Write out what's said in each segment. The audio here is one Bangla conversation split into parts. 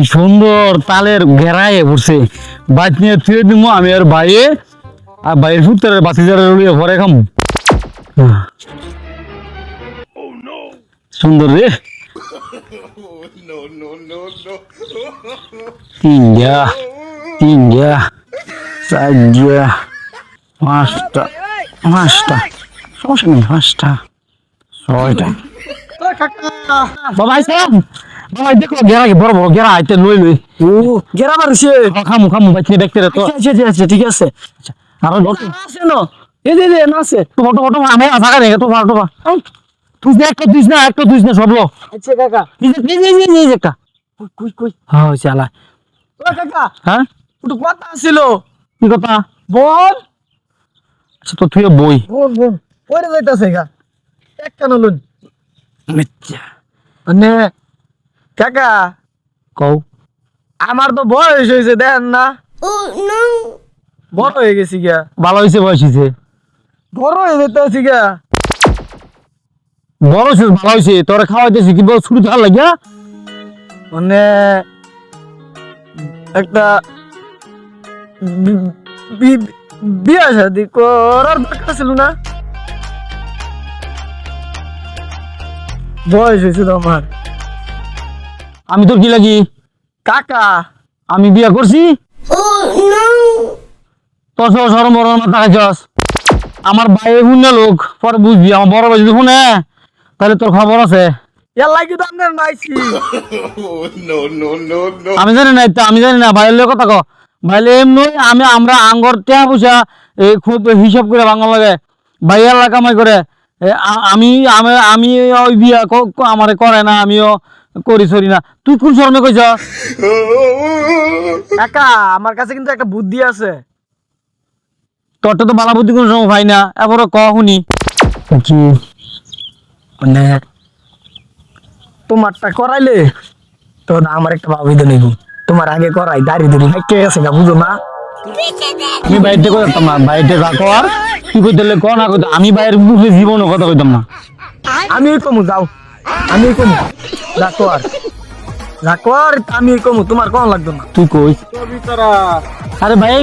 কি সুন্দর তালের ঘেরায় বসে বাইক নিয়ে থুয়ে দিব আমি আর বাইরে আর বাইরের ফুটতে বাতি যারা রুড়িয়ে ভরে খাম। সুন্দর রে। তিনটা তিনটা চারটা পাঁচটা পাঁচটা সমস্যা নেই পাঁচটা ছয়টা। বাবা বাবা দেখো গেরা বড় বড় গেরা আইতে লই লই। ও। গেরা মারছে। খামু খামু বাইক নিয়ে দেখতে রে তো আচ্ছা আচ্ছা আচ্ছা ঠিক আছে। আরও লট আছে না এই যে না আছে তো বটো বটো আমি থাকা রে তো বা তুই দেখ একটা তুই না একটা তুই না সব লো। আচ্ছা কাকা। এই যে এই যে এই যে, কই কই হ্যাঁ চালা ও কাকা হ্যাঁ? একটু কথা ছিল কি কথা? বল। আচ্ছা তো তুই বই। বোন বোন ওরে যাইতাছে গা। এক কান লুন মিথ্যা। মানে কাকা? কও। আমার তো বয়স হয়েছে দেন না। বড় হয়ে গেছি গা ভালো হয়েছে বয়সিছে বড় হয়ে যেতেছি গা বড় হয়েছে ভালো হয়েছে তোরা খাওয়াইতেছি কি বল শুরু থাকার লাগিয়া? মানে একটা বিয়া শাদি করার দরকার ছিল না? বয়স হয়েছে তো আমার। আমি তোর কি লাগি? কাকা, আমি বিয়া করছি। আমার বাইরে শুনে লোক, পরে বুঝবি, আমার বড় ভাই যদি শুনে, তাহলে তোর খবর আছে। আমি জানি না আমি জানি না বাইরের কথা কো। বাইরে এমনি আমি, আমরা আঙ্গর টেয়া পয়সা এই খুব হিসাব করে বাংলা লাগে বাইরের কামাই করে। আমি আমি আমি ওই বিয়া আমারে করে না, আমিও করি সরি না। তুই কোন শরমে কইছ? কাকা আমার কাছে কিন্তু একটা বুদ্ধি আছে। তোরটা তো বালা বুদ্ধি কোন সময় ভাই না। এবারও ক শুনি। কি মানে তোমারটা করাইলে তো আমার একটা ভাবিতে নেই তোমার আগে করাই দাঁড়ি ধরি কে গেছে গা বুঝো না? আমি বাইরে করতাম না? বাইরে রাখো আর তুই কইতে ক না কইতে আমি বাইরের মুখে জীবনও কথা কইতাম না। আমি কমু যাও। আমি কমু। রাখো আর রাখো আর আমি কমু। তোমার কোন লাগতো না। তুই কই? আরে ভাই।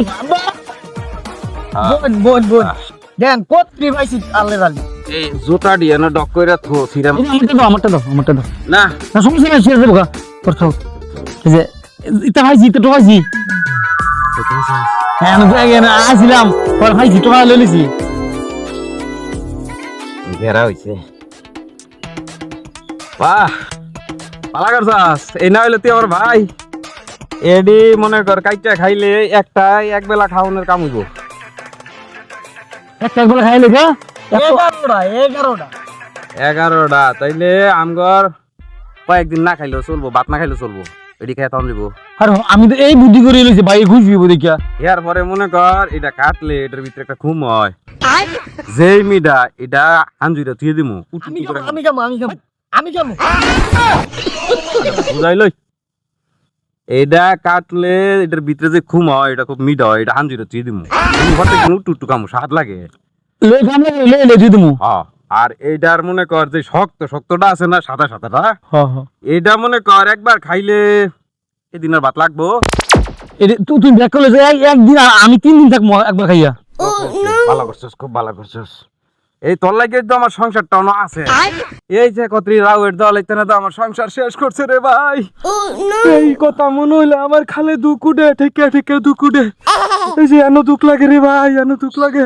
বোন বোন দেন পাইছি এই জুতা দিয়ে না ডক কইরা থো সিরাম আমারটা দাও আমারটা দাও আমারটা দাও। না। না সমস্যা নাই শেয়ার দেবো গা। যে ইটা খাইছি ইটা টোকাইছি হ্যাঁ আমি যাই না আসছিলাম পরে খাইছি টোকা লই লিছি ঘেরা হইছে। বাহ পালা করছাস। এই না হইলে তুই আমার ভাই। এডি মনে কর কাইটা খাইলে একটা এক বেলা খাওয়ানোর কাম হইব। একটা একবেলা খাই লেখা এগারোটা এগারোটা। এগারোটা তাইলে আমগর কয়েকদিন না খাইলেও চলবো ভাত না খাইলেও চলবো। এডি খাই তখন দিব। আর আমি তো এই বুদ্ধি করে লইছি ভাই খুশি দিব দেখিয়া। এর পরে মনে কর এটা কাটলে এটার ভিতরে একটা খুম হয়। যেই মিডা এটা হাঞ্জুইটা তুই দিমু। আমি আমি আমি খামু বুঝাই লই। এটা কাটলে এটার ভিতরে যে খুম হয় এটা খুব মিড হয় এটা হাঞ্জুইটা তুই দিমু। তুমি ঘর থেকে উঠু উঠু কামু স্বাদ লাগে। লই খাম লাগে লই লই দিই দিমু। হ্যাঁ আর এইটার মনে কর যে শক্ত শক্তটা আছে না সাদা সাদাটা? হ্যাঁ হ্যাঁ। এটা মনে কর একবার খাইলে এদিন আর ভাত লাগবো। তুই তুই ব্যাক করলে যে একদিন আমি তিন দিন থাকব একবার খাইয়া। ভালো করছিস খুব ভালো করছিস। এই তোর লাগে তো আমার সংসারটা অন্য আছে। এই যে কতরি রাউয়ের দল এখানে তো আমার সংসার শেষ করছে রে ভাই। এই কথা মনে হইলে আমার খালে দুকুডে ঠিকে ঠিকে দুকুডে এই যে এন দুঃখ লাগে রে ভাই এন দুঃখ লাগে।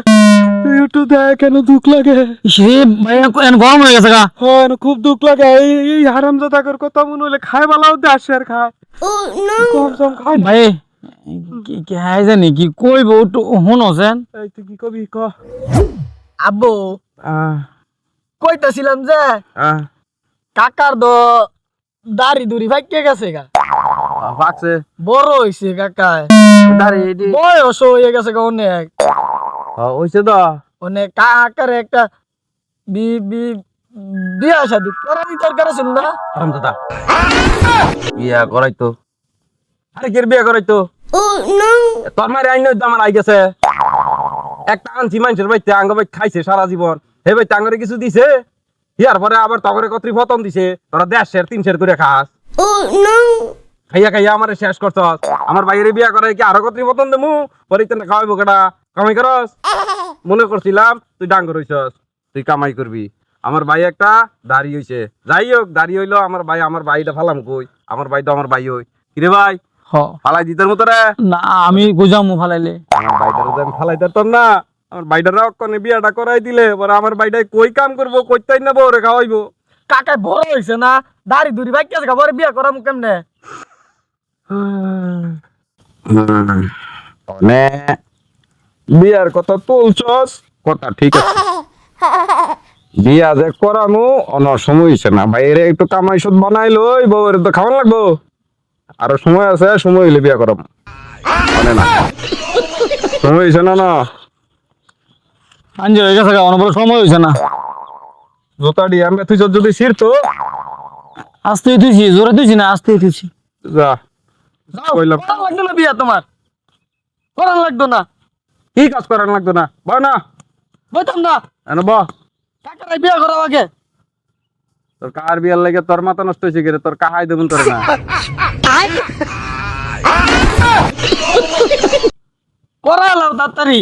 তুই একটু দেখ কেন দুঃখ লাগে। সে ভাই এখন গরম হয়ে গেছে গা। হ্যাঁ খুব দুঃখ লাগে। এই এই হারাম জাদাকর কথা মনে হইলে খায় বালাও দে আসে আর খায়। কম সম খায় ভাই কি কি হাই জানি কি কইব তো শুন আছেন এই তুই কি কবি ক। আব্বু। কইতাছিলাম যে কাকার তো দাড়ি দুড়ি ভাইকে গেছে গা। পাকছে বড় হইছে কাকা দাঁড়ি এডি বয়স হয়ে গেছে গা অনেক। হইছে তো। অনেক কাকার একটা বি বি বিয়া শাদি করার দরকার ছিল না? হারাম দাদা। বিয়া করাই তো আরে কের বিয়া করাই তো তোর মারে আইন তো আমার আই গেছে। একটা আনছি মানুষের বাইতে আঙ্গ বাই খাইছে সারা জীবন। হে ভাই টাঙ্গরে কিছু দিছে? ইয়ার পরে আবার তগরে কতরি ফতন দিছে? তোরা দেড় শের তিন শের করে খাস। খাইয়া খাইয়া আমারে শেষ করছস। আমার বাইরে বিয়া করে কি আরও কতরি মতন দেমু? পরে তেনে খাওয়াইবো কেডা? কামাই করস? মনে করছিলাম তুই ডাঙ্গর হইছস। তুই কামাই করবি। আমার ভাই একটা দাড়ি হইছে। যাই হোক দাড়ি হইল আমার ভাই আমার ভাইটা ফালাম কই? আমার ভাই তো আমার ভাই হই। কিরে ভাই ফালাই দিতের মতো রে। না আমি গুজামু ফালাইলে। আমার ভাইটার তো আমি ফালাই দিতাম না। আমার ভাইটার অক্ষণে বিয়াটা করাই দিলে পরে আমার ভাইটাই কই কাম করব কইতাই না বউরে খাওয়াইবো। কাকাই বড় হইছে না? দাড়ি দুড়ি বাইক আছে পরে বিয়া করাম কেমনে? মানে বিয়ার কথা তুলছস? কথা ঠিক আছে। বিয়া যে করামু অন সময় হইছে না। বাইরে একটু কামাই সুদ বানাই লই বউরে তো খাওয়ান লাগবো। আরও সময় আছে সময় হইলে বিয়া করাম। মানে না। সময় হইছে না না। আঞ্জি হয়ে গেছে অনেক বড় সময় হয়েছে না। জোতা দিয়ে আমি তুই যদি ছিড়তো আসতে তুইছি জোরে তুইছি না আসতে তুইছি। যা। কইলাম। করান না বিয়া তোমার? করান লাগতো না। কি কাজ করার লাগতো না? বয় না। বলতাম না। এনে ব। বিয়া করাও আগে। তোর কার বিয়ার লাগে তোর মাথা নষ্ট হয়েছে গেলে তোর কাহাই দেবেন তোর না। করালাম তাড়াতাড়ি।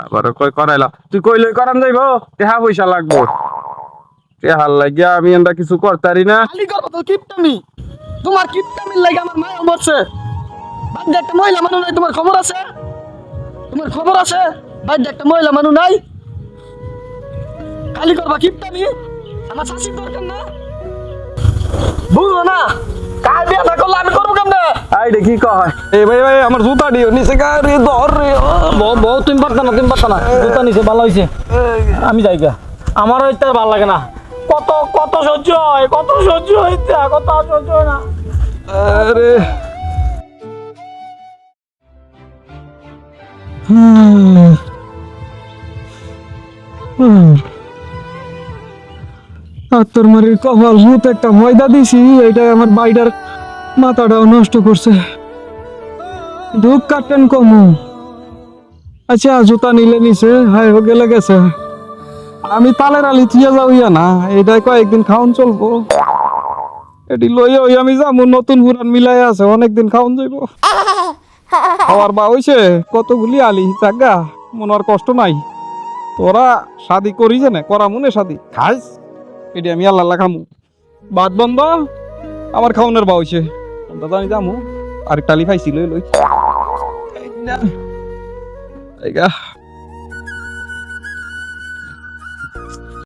আবার কই করাইলা তুই কইলে করান যাইব? টেহা পয়সা লাগবো। টেহার লাগিয়া আমি এন্দা কিছু করতারি না। খালি করব তো কিপটামি। তোমার কিপটামির লাগে আমার মায়া মরছে। বাদ একটা মহিলা মানুষ নাই তোমার খবর আছে? তোমার খবর আছে? বাদ একটা মহিলা মানুষ নাই? খালি করবা কিপটামি? আমার শাসির দরকার না। বুঝলো না। কার বিয়া না করলে আমি করব কেমনে? আইডে কি কয়? এই ভাই ভাই আমার জুতা দিও নিচে গা রে ধর রে। বউ বউ তুমি পারতা না তুমি পারতা না। জুতা নিছে ভালো হয়েছে আমি যাই গা। আমারও এটা ভালো লাগে না। কত কত সহ্য হয় কত সহ্য হইতে কত সহ্য হয় না। আরে। আর তোর মারির কপাল, ভূত একটা ময়দা দিছি এটাই আমার বাইটার মাথাটাও নষ্ট করছে। ধূপ কাটেন কমু। আচ্ছা জুতা নিলে নিছে, হাই হো গেলে গেছে। আমি তালের আলি থিয়া যাও ইয়া না এটাই কয়েকদিন খাওন চলবো। এটি লইয়া ওই আমি যাব, নতুন পুরান মিলাই আছে, অনেকদিন খাওন যাইব। খাওয়ার বা হইছে, কতগুলি আলি, জাগা মনের কষ্ট নাই। তোরা শাদি করিস না, করা মনে শাদি খাইস। এটি আমি আল্লাহ খামু। বাদ বন্ধ আমার খাওনের বা হয়েছে দাদা আমি যামু। আর টালি খাইছি লই লই।